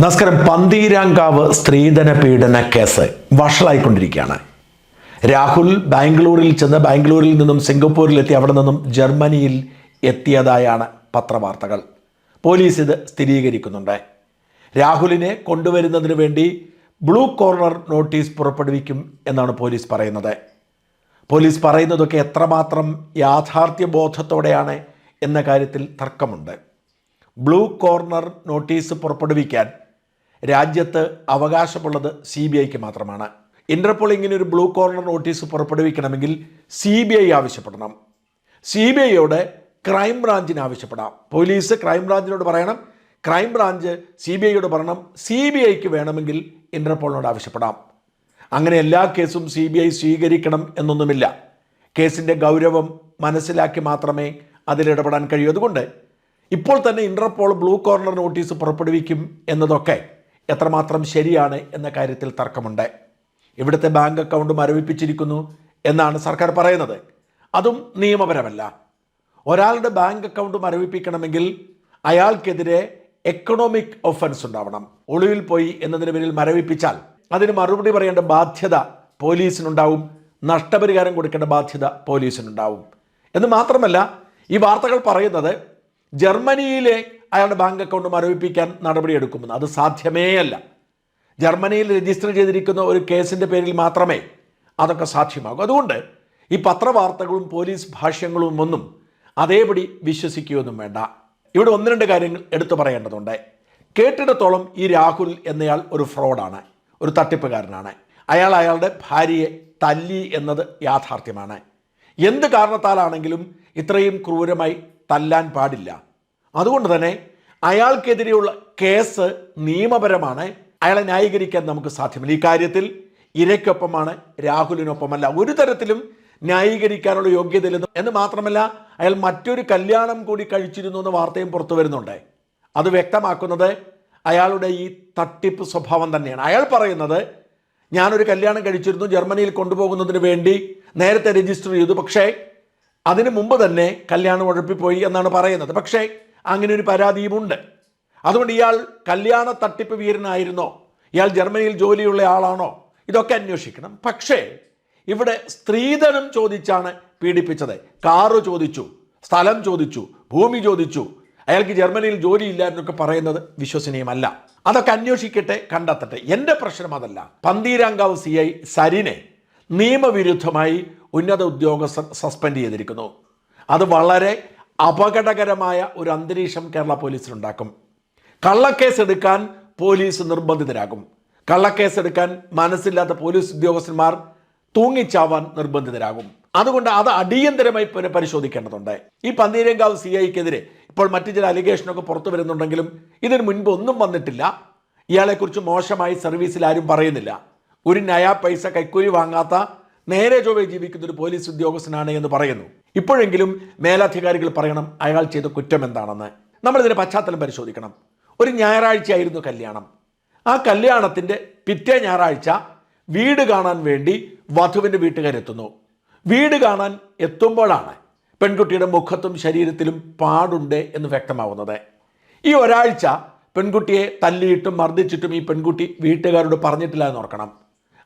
നമസ്കാരം. പന്തീരാങ്കാവ് സ്ത്രീധന പീഡന കേസ് വഷളായിക്കൊണ്ടിരിക്കുകയാണ്. രാഹുൽ ബാംഗ്ലൂരിൽ ചെന്ന് ബാംഗ്ലൂരിൽ നിന്നും സിംഗപ്പൂരിൽ എത്തി അവിടെ നിന്നും ജർമ്മനിയിൽ എത്തിയതായാണ് പത്രവാർത്തകൾ. പോലീസ് ഇത് സ്ഥിരീകരിക്കുന്നുണ്ട്. രാഹുലിനെ കൊണ്ടുവരുന്നതിന് വേണ്ടി ബ്ലൂ കോർണർ നോട്ടീസ് പുറപ്പെടുവിക്കും എന്നാണ് പോലീസ് പറയുന്നത്. പോലീസ് പറയുന്നതൊക്കെ എത്രമാത്രം യാഥാർത്ഥ്യ ബോധത്തോടെയാണ് എന്ന കാര്യത്തിൽ തർക്കമുണ്ട്. ബ്ലൂ കോർണർ നോട്ടീസ് പുറപ്പെടുവിക്കാൻ രാജ്യത്ത് അവകാശമുള്ളത് സി ബി ഐക്ക് മാത്രമാണ്. ഇന്റർപോൾ ഇങ്ങനെ ഒരു ബ്ലൂ കോർണർ നോട്ടീസ് പുറപ്പെടുവിക്കണമെങ്കിൽ സി ബി ഐ ആവശ്യപ്പെടണം. സി ബി ഐയോട് ക്രൈം ബ്രാഞ്ചിന് ആവശ്യപ്പെടാം. പോലീസ് ക്രൈം ബ്രാഞ്ചിനോട് പറയണം. ക്രൈം ബ്രാഞ്ച് സി ബി ഐയോട് പറയണം. സി ബി ഐക്ക് വേണമെങ്കിൽ ഇന്റർപോളിനോട് ആവശ്യപ്പെടാം. അങ്ങനെ എല്ലാ കേസും സി ബി ഐ സ്വീകരിക്കണം എന്നൊന്നുമില്ല. കേസിന്റെ ഗൗരവം മനസ്സിലാക്കി മാത്രമേ അതിലിടപെടാൻ കഴിയൂ. അതുകൊണ്ട് ഇപ്പോൾ തന്നെ ഇന്റർപോൾ ബ്ലൂ കോർണർ നോട്ടീസ് പുറപ്പെടുവിക്കും എന്നതൊക്കെ എത്രമാത്രം ശരിയാണ് എന്ന കാര്യത്തിൽ തർക്കമുണ്ട്. ഇവിടുത്തെ ബാങ്ക് അക്കൗണ്ട് മരവിപ്പിച്ചിരിക്കുന്നു എന്നാണ് സർക്കാർ പറയുന്നത്. അതും നിയമപരമല്ല. ഒരാളുടെ ബാങ്ക് അക്കൗണ്ട് മരവിപ്പിക്കണമെങ്കിൽ അയാൾക്കെതിരെ എക്കണോമിക് ഒഫൻസ് ഉണ്ടാവണം. ഒളിവിൽ പോയി എന്നതിന് പേരിൽ മരവിപ്പിച്ചാൽ അതിന് മറുപടി പറയേണ്ട ബാധ്യത പോലീസിനുണ്ടാവും. നഷ്ടപരിഹാരം കൊടുക്കേണ്ട ബാധ്യത പോലീസിനുണ്ടാവും. എന്ന് മാത്രമല്ല ഈ വാർത്തകൾ പറയുന്നത് ജർമ്മനിയിലെ അയാളുടെ ബാങ്ക് അക്കൗണ്ട് മരവിപ്പിക്കാൻ നടപടിയെടുക്കുമെന്ന് അത് സാധ്യമേ അല്ല. ജർമ്മനിയിൽ രജിസ്റ്റർ ചെയ്തിരിക്കുന്ന ഒരു കേസിന്റെ പേരിൽ മാത്രമേ അതൊക്കെ സാധ്യമാകൂ. അതുകൊണ്ട് ഈ പത്രവാർത്തകളും പോലീസ് ഭാഷ്യങ്ങളും ഒന്നും അതേപടി വിശ്വസിക്കുകയൊന്നും വേണ്ട. ഇവിടെ ഒന്ന് രണ്ട് കാര്യങ്ങൾ എടുത്തു പറയേണ്ടതുണ്ട്. കേട്ടിടത്തോളം ഈ രാഹുൽ എന്നയാൾ ഒരു ഫ്രോഡാണ് ഒരു തട്ടിപ്പുകാരനാണ്. അയാൾ അയാളുടെ ഭാര്യയെ തല്ലി എന്നത് യാഥാർത്ഥ്യമാണ്. എന്ത് കാരണത്താലാണെങ്കിലും ഇത്രയും ക്രൂരമായി തല്ലാൻ പാടില്ല. അതുകൊണ്ട് തന്നെ അയാൾക്കെതിരെയുള്ള കേസ് നിയമപരമാണ്. അയാളെ ന്യായീകരിക്കാൻ നമുക്ക് സാധ്യമല്ല. ഈ കാര്യത്തിൽ ഇരയ്ക്കൊപ്പമാണ് രാഹുലിനൊപ്പമല്ല. ഒരു തരത്തിലും ന്യായീകരിക്കാനുള്ള യോഗ്യതയില്ലെന്ന് എന്ന് മാത്രമല്ല അയാൾ മറ്റൊരു കല്യാണം കൂടി കഴിച്ചിരുന്നു എന്ന വാർത്തയും പുറത്തു വരുന്നുണ്ട്. അത് വ്യക്തമാക്കുന്നത് അയാളുടെ ഈ തട്ടിപ്പ് സ്വഭാവം തന്നെയാണ്. അയാൾ പറയുന്നത് ഞാനൊരു കല്യാണം കഴിച്ചിരുന്നു ജർമ്മനിയിൽ കൊണ്ടുപോകുന്നതിന് വേണ്ടി നേരത്തെ രജിസ്റ്റർ ചെയ്തു. പക്ഷേ അതിനു മുമ്പ് തന്നെ കല്യാണം ഉഴപ്പിപ്പോയി എന്നാണ് പറയുന്നത്. പക്ഷേ അങ്ങനെ ഒരു പരാതിയുമുണ്ട്. അതുകൊണ്ട് ഇയാൾ കല്യാണ തട്ടിപ്പ് വീരനായിരുന്നോ? ഇയാൾ ജർമ്മനിയിൽ ജോലിയുള്ള ആളാണോ? ഇതൊക്കെ അന്വേഷിക്കണം. പക്ഷേ ഇവിടെ സ്ത്രീധനം ചോദിച്ചാണ് പീഡിപ്പിച്ചത്. കാറ് ചോദിച്ചു സ്ഥലം ചോദിച്ചു ഭൂമി ചോദിച്ചു. അയാൾക്ക് ജർമ്മനിയിൽ ജോലിയില്ല എന്നൊക്കെ പറയുന്നത് വിശ്വസനീയമല്ല. അതൊക്കെ അന്വേഷിക്കട്ടെ കണ്ടെത്തട്ടെ. എന്റെ പ്രശ്നം അതല്ല. പന്തീരാങ്കാവ് സി ഐ സരിനെ നിയമവിരുദ്ധമായി ഉന്നത ഉദ്യോഗസ്ഥർ സസ്പെൻഡ് ചെയ്തിരിക്കുന്നു. അത് വളരെ അപകടകരമായ ഒരു അന്തരീക്ഷം കേരള പോലീസിനുണ്ടാക്കും. കള്ളക്കേസ് എടുക്കാൻ പോലീസ് നിർബന്ധിതരാകും. കള്ളക്കേസ് എടുക്കാൻ മനസ്സില്ലാത്ത പോലീസ് ഉദ്യോഗസ്ഥന്മാർ തൂങ്ങിച്ചാവാൻ നിർബന്ധിതരാകും. അതുകൊണ്ട് അത് അടിയന്തരമായി പരിശോധിക്കേണ്ടതുണ്ട്. ഈ പന്തീരങ്കാവ് സി ഐക്കെതിരെ ഇപ്പോൾ മറ്റു ചില അലിഗേഷനൊക്കെ പുറത്തു വരുന്നുണ്ടെങ്കിലും ഇതിന് മുൻപ് ഒന്നും വന്നിട്ടില്ല. ഇയാളെക്കുറിച്ച് മോശമായി സർവീസിൽ ആരും പറയുന്നില്ല. ഒരു നയാ പൈസ കൈക്കൂലി വാങ്ങാത്ത നേരെ ചൊവ്വേ ജീവിക്കുന്ന ഒരു പോലീസ് ഉദ്യോഗസ്ഥനാണ് എന്ന് പറയുന്നു. ഇപ്പോഴെങ്കിലും മേലധികാരികൾ പറയണം അയാൾ ചെയ്ത കുറ്റം എന്താണെന്ന്. നമ്മൾ ഇതിന്റെ പശ്ചാത്തലം പരിശോധിക്കണം. ഒരു ഞായറാഴ്ചയായിരുന്നു കല്യാണം. ആ കല്യാണത്തിന്റെ പിറ്റേ ഞായറാഴ്ച വീട് കാണാൻ വേണ്ടി വധുവിന്റെ വീട്ടുകാരെത്തുന്നു. വീട് കാണാൻ എത്തുമ്പോഴാണ് പെൺകുട്ടിയുടെ മുഖത്തും ശരീരത്തിലും പാടുണ്ട് എന്ന് വ്യക്തമാവുന്നത്. ഈ ഒരാഴ്ച പെൺകുട്ടിയെ തല്ലിയിട്ടും മർദ്ദിച്ചിട്ടും ഈ പെൺകുട്ടി വീട്ടുകാരോട് പറഞ്ഞിട്ടില്ല എന്ന് ഓർക്കണം.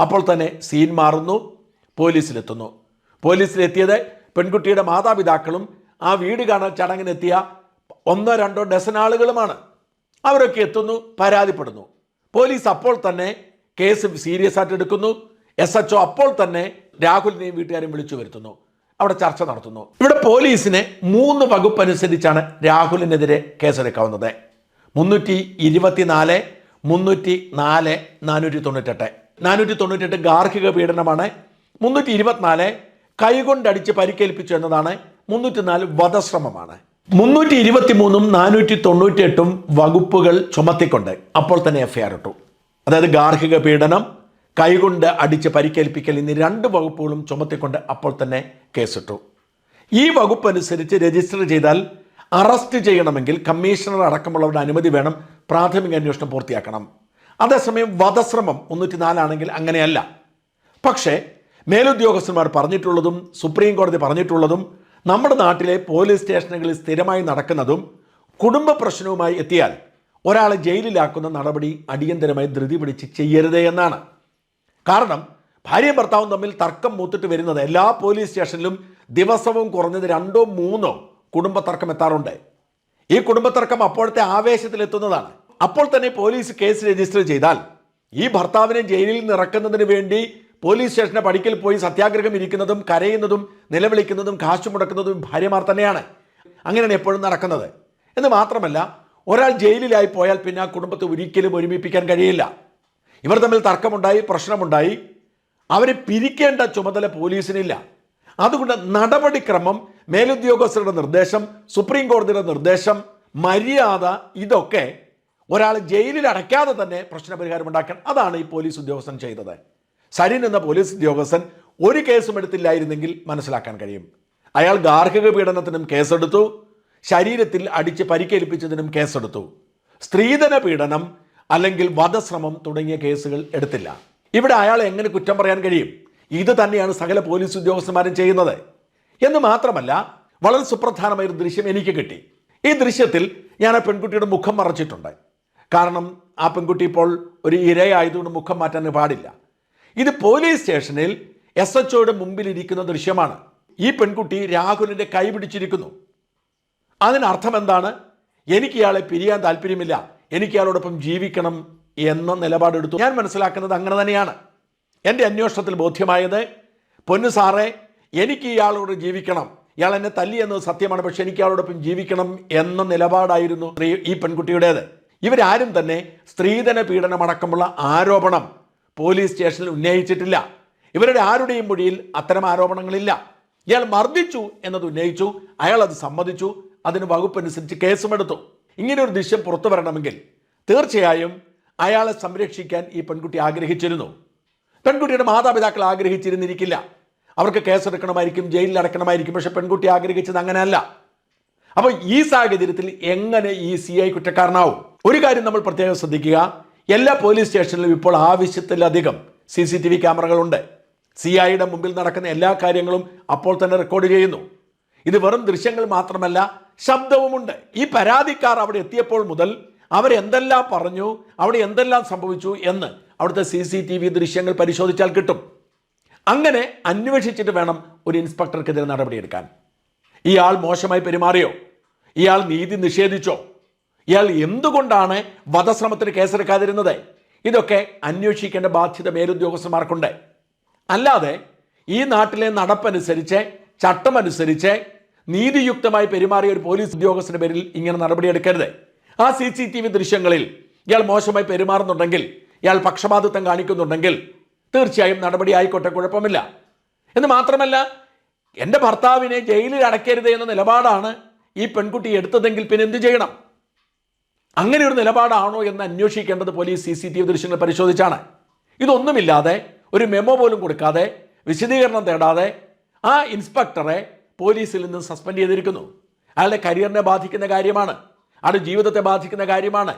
അപ്പോൾ തന്നെ സീൻ മാറുന്നു പോലീസിലെത്തുന്നു. പോലീസിലെത്തിയത് പെൺകുട്ടിയുടെ മാതാപിതാക്കളും ആ വീട് കാണാൻ ചടങ്ങിനെത്തിയ ഒന്നോ രണ്ടോ ഡസൻ ആളുകളുമാണ്. അവരൊക്കെ എത്തുന്നു പരാതിപ്പെടുന്നു. പോലീസ് അപ്പോൾ തന്നെ കേസ് സീരിയസ് ആയിട്ട് എടുക്കുന്നു. എസ് എച്ച് അപ്പോൾ തന്നെ രാഹുലിനെയും വീട്ടുകാരെയും വിളിച്ചു വരുത്തുന്നു. അവിടെ ചർച്ച നടത്തുന്നു. ഇവിടെ പോലീസിനെ മൂന്ന് വകുപ്പ് അനുസരിച്ചാണ് രാഹുലിനെതിരെ കേസെടുക്കാവുന്നത്. മുന്നൂറ്റി ഇരുപത്തിനാല് മുന്നൂറ്റി നാല് നാനൂറ്റി തൊണ്ണൂറ്റെട്ട്. നാനൂറ്റി തൊണ്ണൂറ്റെട്ട് ഗാർഹിക പീഡനമാണ്. മുന്നൂറ്റി ഇരുപത്തിനാല് കൈകൊണ്ടടിച്ച് പരിക്കേൽപ്പിച്ചു എന്നതാണ് മുന്നൂറ്റി നാല് വധശ്രമമാണ്. മുന്നൂറ്റി ഇരുപത്തി മൂന്നും നാനൂറ്റി തൊണ്ണൂറ്റി എട്ടും വകുപ്പുകൾ ചുമത്തിക്കൊണ്ട് അപ്പോൾ തന്നെ എഫ്ഐആർ ഇട്ടു. അതായത് ഗാർഹിക പീഡനം കൈകൊണ്ട് അടിച്ച് പരിക്കേൽപ്പിക്കൽ എന്നീ രണ്ട് വകുപ്പുകളും ചുമത്തിക്കൊണ്ട് അപ്പോൾ തന്നെ കേസിട്ടു. ഈ വകുപ്പ് അനുസരിച്ച് രജിസ്റ്റർ ചെയ്താൽ അറസ്റ്റ് ചെയ്യണമെങ്കിൽ കമ്മീഷണർ അടക്കമുള്ളവരുടെ അനുമതി വേണം പ്രാഥമിക അന്വേഷണം പൂർത്തിയാക്കണം. അതേസമയം വധശ്രമം മുന്നൂറ്റി നാലാണെങ്കിൽ അങ്ങനെയല്ല. പക്ഷേ മേലുദ്യോഗസ്ഥന്മാർ പറഞ്ഞിട്ടുള്ളതും സുപ്രീം കോടതി പറഞ്ഞിട്ടുള്ളതും നമ്മുടെ നാട്ടിലെ പോലീസ് സ്റ്റേഷനുകളിൽ സ്ഥിരമായി നടക്കുന്നതും കുടുംബ പ്രശ്നവുമായി എത്തിയാൽ ഒരാളെ ജയിലിലാക്കുന്ന നടപടി അടിയന്തരമായി ധൃതി പിടിച്ച് ചെയ്യരുതേ എന്നാണ്. കാരണം ഭാര്യയും ഭർത്താവും തമ്മിൽ തർക്കം മൂത്തിട്ട് വരുന്നത് എല്ലാ പോലീസ് സ്റ്റേഷനിലും ദിവസവും കുറഞ്ഞത് രണ്ടോ മൂന്നോ കുടുംബ തർക്കം എത്താറുണ്ട്. ഈ കുടുംബ തർക്കം അപ്പോഴത്തെ ആവേശത്തിലെത്തുന്നതാണ് അപ്പോൾ തന്നെ പോലീസ് കേസ് രജിസ്റ്റർ ചെയ്താൽ ഈ ഭർത്താവിനെ ജയിലിൽ നിന്ന് ഇറക്കുന്നതിന് വേണ്ടി പോലീസ് സ്റ്റേഷന്റെ പടിക്കൽ പോയി സത്യാഗ്രഹം ഇരിക്കുന്നതും കരയുന്നതും നിലവിളിക്കുന്നതും കാശ് മുടക്കുന്നതും ഭാര്യമാർ തന്നെയാണ്. അങ്ങനെയാണ് എപ്പോഴും നടക്കുന്നത്. എന്ന് മാത്രമല്ല ഒരാൾ ജയിലിലായി പോയാൽ പിന്നെ ആ കുടുംബത്തെ ഒരിക്കലും ഒരുമിപ്പിക്കാൻ കഴിയില്ല. ഇവർ തമ്മിൽ തർക്കമുണ്ടായി പ്രശ്നമുണ്ടായി. അവരെ പിരിക്കേണ്ട ചുമതല പോലീസിനില്ല. അതുകൊണ്ട് നടപടിക്രമം മേലുദ്യോഗസ്ഥരുടെ നിർദ്ദേശം സുപ്രീം കോടതിയുടെ നിർദ്ദേശം മര്യാദ ഇതൊക്കെ ഒരാൾ ജയിലിൽ അടയ്ക്കാതെ തന്നെ പ്രശ്നപരിഹാരം ഉണ്ടാക്കാൻ അതാണ് ഈ പോലീസ് ഉദ്യോഗസ്ഥൻ ചെയ്തത്. സരിൻ എന്ന പോലീസ് ഉദ്യോഗസ്ഥൻ ഒരു കേസും എടുത്തില്ലായിരുന്നെങ്കിൽ മനസ്സിലാക്കാൻ കഴിയും. അയാൾ ഗാർഹിക പീഡനത്തിനും കേസെടുത്തു. ശരീരത്തിൽ അടിച്ച് പരിക്കേൽപ്പിച്ചതിനും കേസെടുത്തു. സ്ത്രീധന പീഡനം അല്ലെങ്കിൽ വധശ്രമം തുടങ്ങിയ കേസുകൾ എടുത്തില്ല. ഇവിടെ അയാൾ എങ്ങനെ കുറ്റം പറയാൻ കഴിയും? ഇത് തന്നെയാണ് സകല പോലീസ് ഉദ്യോഗസ്ഥന്മാരും ചെയ്യുന്നത്. എന്ന് മാത്രമല്ല വളരെ സുപ്രധാനമായ ഒരു ദൃശ്യം എനിക്ക് കിട്ടി. ഈ ദൃശ്യത്തിൽ ഞാൻ ആ പെൺകുട്ടിയുടെ മുഖം മറച്ചിട്ടുണ്ട്. കാരണം ആ പെൺകുട്ടി ഇപ്പോൾ ഒരു ഇരയായതുകൊണ്ട് മുഖം മാറ്റാൻ പാടില്ല. ഇത് പോലീസ് സ്റ്റേഷനിൽ എസ് എച്ച് ഒയുടെ മുമ്പിൽ ഇരിക്കുന്ന ദൃശ്യമാണ്. ഈ പെൺകുട്ടി രാഹുലിന്റെ കൈ പിടിച്ചിരിക്കുന്നു. അതിനർത്ഥം എന്താണ് എനിക്ക് ഇയാളെ പിരിയാൻ താല്പര്യമില്ല. എനിക്ക് ഇയാളോടൊപ്പം ജീവിക്കണം എന്ന നിലപാടെടുത്തു ഞാൻ മനസ്സിലാക്കുന്നത് അങ്ങനെ തന്നെയാണ്. എന്റെ അന്വേഷണത്തിൽ ബോധ്യമായത് പൊന്നു സാറേ എനിക്ക് ഇയാളോട് ജീവിക്കണം. ഇയാൾ എന്നെ തല്ലി എന്നത് സത്യമാണ്. പക്ഷെ എനിക്ക് ഇയാളോടൊപ്പം ജീവിക്കണം എന്ന നിലപാടായിരുന്നു ഈ പെൺകുട്ടിയുടേത്. ഇവരാരും തന്നെ സ്ത്രീധന പീഡനമടക്കമുള്ള ആരോപണം പോലീസ് സ്റ്റേഷനിൽ ഉന്നയിച്ചിട്ടില്ല. ഇവരുടെ ആരുടെയും മൊഴിയിൽ അത്തരം ആരോപണങ്ങളില്ല. ഇയാൾ മർദ്ദിച്ചു എന്നത് ഉന്നയിച്ചു അയാൾ അത് സമ്മതിച്ചു അതിന് വകുപ്പനുസരിച്ച് കേസുമെടുത്തു. ഇങ്ങനെ ഒരു ദൃശ്യം പുറത്തു വരണമെങ്കിൽ തീർച്ചയായും അയാളെ സംരക്ഷിക്കാൻ ഈ പെൺകുട്ടി ആഗ്രഹിച്ചിരുന്നു. പെൺകുട്ടിയുടെ മാതാപിതാക്കൾ ആഗ്രഹിച്ചിരുന്നിരിക്കില്ല. അവർക്ക് കേസെടുക്കണമായിരിക്കും ജയിലിൽ അടക്കണമായിരിക്കും പക്ഷെ പെൺകുട്ടി ആഗ്രഹിച്ചത് അങ്ങനെയല്ല. അപ്പോൾ ഈ സാഹചര്യത്തിൽ എങ്ങനെ ഈ സി ഐ കുറ്റക്കാരനാവും? ഒരു കാര്യം നമ്മൾ പ്രത്യേകം ശ്രദ്ധിക്കുക. എല്ലാ പോലീസ് സ്റ്റേഷനിലും ഇപ്പോൾ ആവശ്യത്തിലധികം സി സി ടി വി ക്യാമറകളുണ്ട്. സി ഐയുടെ മുമ്പിൽ നടക്കുന്ന എല്ലാ കാര്യങ്ങളും അപ്പോൾ തന്നെ റെക്കോർഡ് ചെയ്യുന്നു. ഇത് വെറും ദൃശ്യങ്ങൾ മാത്രമല്ല ശബ്ദവുമുണ്ട്. ഈ പരാതിക്കാർ അവിടെ എത്തിയപ്പോൾ മുതൽ അവരെന്തെല്ലാം പറഞ്ഞു അവിടെ എന്തെല്ലാം സംഭവിച്ചു എന്ന് അവിടുത്തെ സി സി ടി വി ദൃശ്യങ്ങൾ പരിശോധിച്ചാൽ കിട്ടും. അങ്ങനെ അന്വേഷിച്ചിട്ട് വേണം ഒരു ഇൻസ്പെക്ടർക്കെതിരെ നടപടിയെടുക്കാൻ. ഇയാൾ മോശമായി പെരുമാറിയോ? ഇയാൾ നീതി നിഷേധിച്ചോ? ഇയാൾ എന്തുകൊണ്ടാണ് വധശ്രമത്തിന് കേസെടുക്കാതിരുന്നത്? ഇതൊക്കെ അന്വേഷിക്കേണ്ട ബാധ്യത മേലുദ്യോഗസ്ഥന്മാർക്കുണ്ട്. അല്ലാതെ ഈ നാട്ടിലെ നടപ്പനുസരിച്ച് ചട്ടമനുസരിച്ച് നീതിയുക്തമായി പെരുമാറിയ ഒരു പോലീസ് ഉദ്യോഗസ്ഥന്റെ പേരിൽ ഇങ്ങനെ നടപടിയെടുക്കരുത്. ആ സി സി ടി വി ദൃശ്യങ്ങളിൽ ഇയാൾ മോശമായി പെരുമാറുന്നുണ്ടെങ്കിൽ ഇയാൾ പക്ഷപാതിത്വം കാണിക്കുന്നുണ്ടെങ്കിൽ തീർച്ചയായും നടപടി ആയിക്കോട്ടെ കുഴപ്പമില്ല. എന്ന് മാത്രമല്ല എന്റെ ഭർത്താവിനെ ജയിലിൽ അടയ്ക്കരുത് എന്ന നിലപാടാണ് ഈ പെൺകുട്ടി എടുത്തതെങ്കിൽ പിന്നെ എന്ത് ചെയ്യണം? അങ്ങനെ ഒരു നിലപാടാണോ എന്ന് അന്വേഷിക്കേണ്ടത് police C C T V ദൃശ്യങ്ങൾ പരിശോധിച്ചാണ്. ഇതൊന്നുമില്ലാതെ ഒരു മെമ്മോ പോലും കൊടുക്കാതെ വിശദീകരണം തേടാതെ ആ ഇൻസ്പെക്ടറെ പോലീസിൽ നിന്ന് സസ്പെൻഡ് ചെയ്തിരിക്കുന്നു. അയാളുടെ കരിയറിനെ ബാധിക്കുന്ന കാര്യമാണ്. അയാളുടെ ജീവിതത്തെ ബാധിക്കുന്ന കാര്യമാണ്.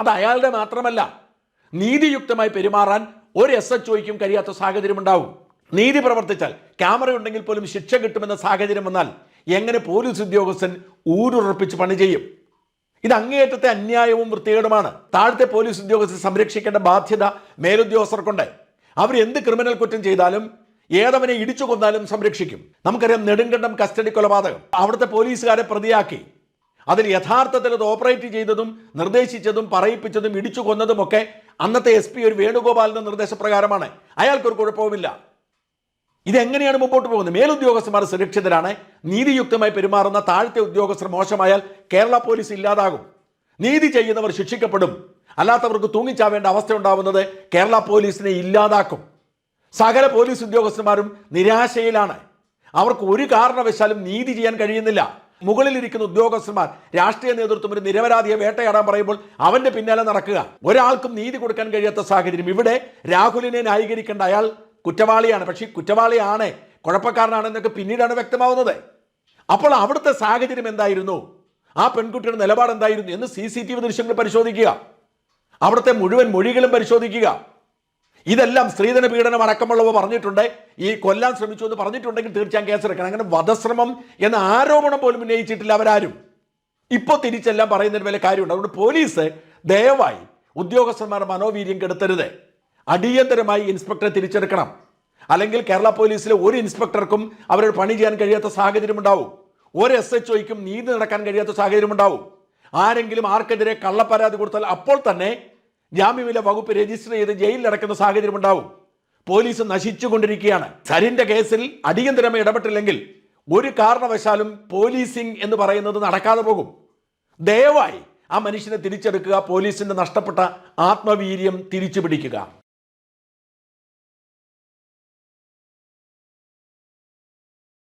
അത് അയാളുടെ മാത്രമല്ല നീതിയുക്തമായി പെരുമാറാൻ ഒരു എസ് എച്ച് ഒയ്ക്കും കഴിയാത്ത സാഹചര്യം ഉണ്ടാവും നീതി പ്രവർത്തിച്ചാൽ ക്യാമറ ഉണ്ടെങ്കിൽ പോലും ശിക്ഷ കിട്ടുമെന്ന സാഹചര്യം വന്നാൽ എങ്ങനെ പോലീസ് ഉദ്യോഗസ്ഥൻ ഊരുറപ്പിച്ച് പണി ചെയ്യും? ഇത് അങ്ങേയറ്റത്തെ അന്യായവും വൃത്തികേടുമാണ്. താഴത്തെ പോലീസ് ഉദ്യോഗസ്ഥരെ സംരക്ഷിക്കേണ്ട ബാധ്യത മേലുദ്യോഗസ്ഥർക്കുണ്ട്. എന്ത് ക്രിമിനൽ കുറ്റം ചെയ്താലും ഏതവനെ ഇടിച്ചു കൊന്നാലും സംരക്ഷിക്കും. നമുക്കറിയാം നെടുങ്കണ്ടം കസ്റ്റഡി കൊലപാതകം. അവിടുത്തെ പോലീസുകാരെ പ്രതിയാക്കി. അതിൽ യഥാർത്ഥത്തിൽ അത് ഓപ്പറേറ്റ് ചെയ്തതും നിർദ്ദേശിച്ചതും പറയിപ്പിച്ചതും ഇടിച്ചു കൊന്നതുമൊക്കെ അന്നത്തെ എസ് പി ഒരു വേണുഗോപാലിന്റെ നിർദ്ദേശപ്രകാരമാണ്. അയാൾക്കൊരു കുഴപ്പവുമില്ല. ഇതെങ്ങനെയാണ് മുമ്പോട്ട് പോകുന്നത്? മേലുദ്യോഗസ്ഥന്മാർ സുരക്ഷിതരാണ്. നീതിയുക്തമായി പെരുമാറുന്ന താഴത്തെ ഉദ്യോഗസ്ഥർ മോശമായാൽ കേരള പോലീസ് ഇല്ലാതാകും. നീതി ചെയ്യുന്നവർ ശിക്ഷിക്കപ്പെടും. അല്ലാത്തവർക്ക് തൂങ്ങിച്ചാവേണ്ട അവസ്ഥ ഉണ്ടാവുന്നത് കേരള പോലീസിനെ ഇല്ലാതാക്കും. സകല പോലീസ് ഉദ്യോഗസ്ഥന്മാരും നിരാശയിലാണ്. അവർക്ക് ഒരു കാരണവശാലും നീതി ചെയ്യാൻ കഴിയുന്നില്ല. മുകളിലിരിക്കുന്ന ഉദ്യോഗസ്ഥന്മാർ രാഷ്ട്രീയ നേതൃത്വം ഒരു നിരപരാധിയെ വേട്ടയാടാൻ പറയുമ്പോൾ അവന്റെ പിന്നാലെ നടക്കുക. ഒരാൾക്കും നീതി കൊടുക്കാൻ കഴിയാത്ത സാഹചര്യം. ഇവിടെ രാഹുലിനെ ന്യായീകരിക്കേണ്ട അയാൾ കുറ്റവാളിയാണ്. പക്ഷേ കുറ്റവാളിയാണ് കുഴപ്പക്കാരനാണെന്നൊക്കെ പിന്നീടാണ് വ്യക്തമാവുന്നത്. അപ്പോൾ അവിടുത്തെ സാഹചര്യം എന്തായിരുന്നു? ആ പെൺകുട്ടിയുടെ നിലപാട് എന്തായിരുന്നു എന്ന് സി സി ടി വി ദൃശ്യങ്ങൾ പരിശോധിക്കുക. അവിടുത്തെ മുഴുവൻ മൊഴികളും പരിശോധിക്കുക. ഇതെല്ലാം സ്ത്രീധന പീഡനം അടക്കമുള്ളവ പറഞ്ഞിട്ടുണ്ട്. ഈ കൊല്ലാൻ ശ്രമിച്ചു എന്ന് പറഞ്ഞിട്ടുണ്ടെങ്കിൽ തീർച്ചയായും കേസെടുക്കണം. അങ്ങനെ വധശ്രമം എന്ന ആരോപണം പോലും ഉന്നയിച്ചിട്ടില്ല അവരാരും. ഇപ്പോൾ തിരിച്ചെല്ലാം പറയുന്നതിന് വലിയ കാര്യമുണ്ട്? അതുകൊണ്ട് പോലീസ് ദയവായി ഉദ്യോഗസ്ഥന്മാരുടെ മനോവീര്യം കെടുത്തരുത്. അടിയന്തരമായി ഇൻസ്പെക്ടറെ തിരിച്ചെടുക്കണം. അല്ലെങ്കിൽ കേരള പോലീസിലെ ഒരു ഇൻസ്പെക്ടർക്കും അവരുടെ പണി ചെയ്യാൻ കഴിയാത്ത സാഹചര്യം ഉണ്ടാവും ഒരു എസ് എച്ച് ഒയ്ക്കും നീതി നടക്കാൻ കഴിയാത്ത സാഹചര്യം ഉണ്ടാവും ആരെങ്കിലും ആർക്കെതിരെ കള്ളപ്പരാതി കൊടുത്താൽ അപ്പോൾ തന്നെ ജാമ്യമില്ല വകുപ്പ് രജിസ്റ്റർ ചെയ്ത് ജയിലിൽ അടക്കുന്ന സാഹചര്യം ഉണ്ടാവും പോലീസ് നശിച്ചുകൊണ്ടിരിക്കുകയാണ്. സരിന്റെ കേസിൽ അടിയന്തരമായി ഇടപെട്ടില്ലെങ്കിൽ ഒരു കാരണവശാലും പോലീസിംഗ് എന്ന് പറയുന്നത് നടക്കാതെ പോകും. ദയവായി ആ മനുഷ്യനെ തിരിച്ചെടുക്കുക പോലീസിന്റെ നഷ്ടപ്പെട്ട ആത്മവീര്യം തിരിച്ചു പിടിക്കുക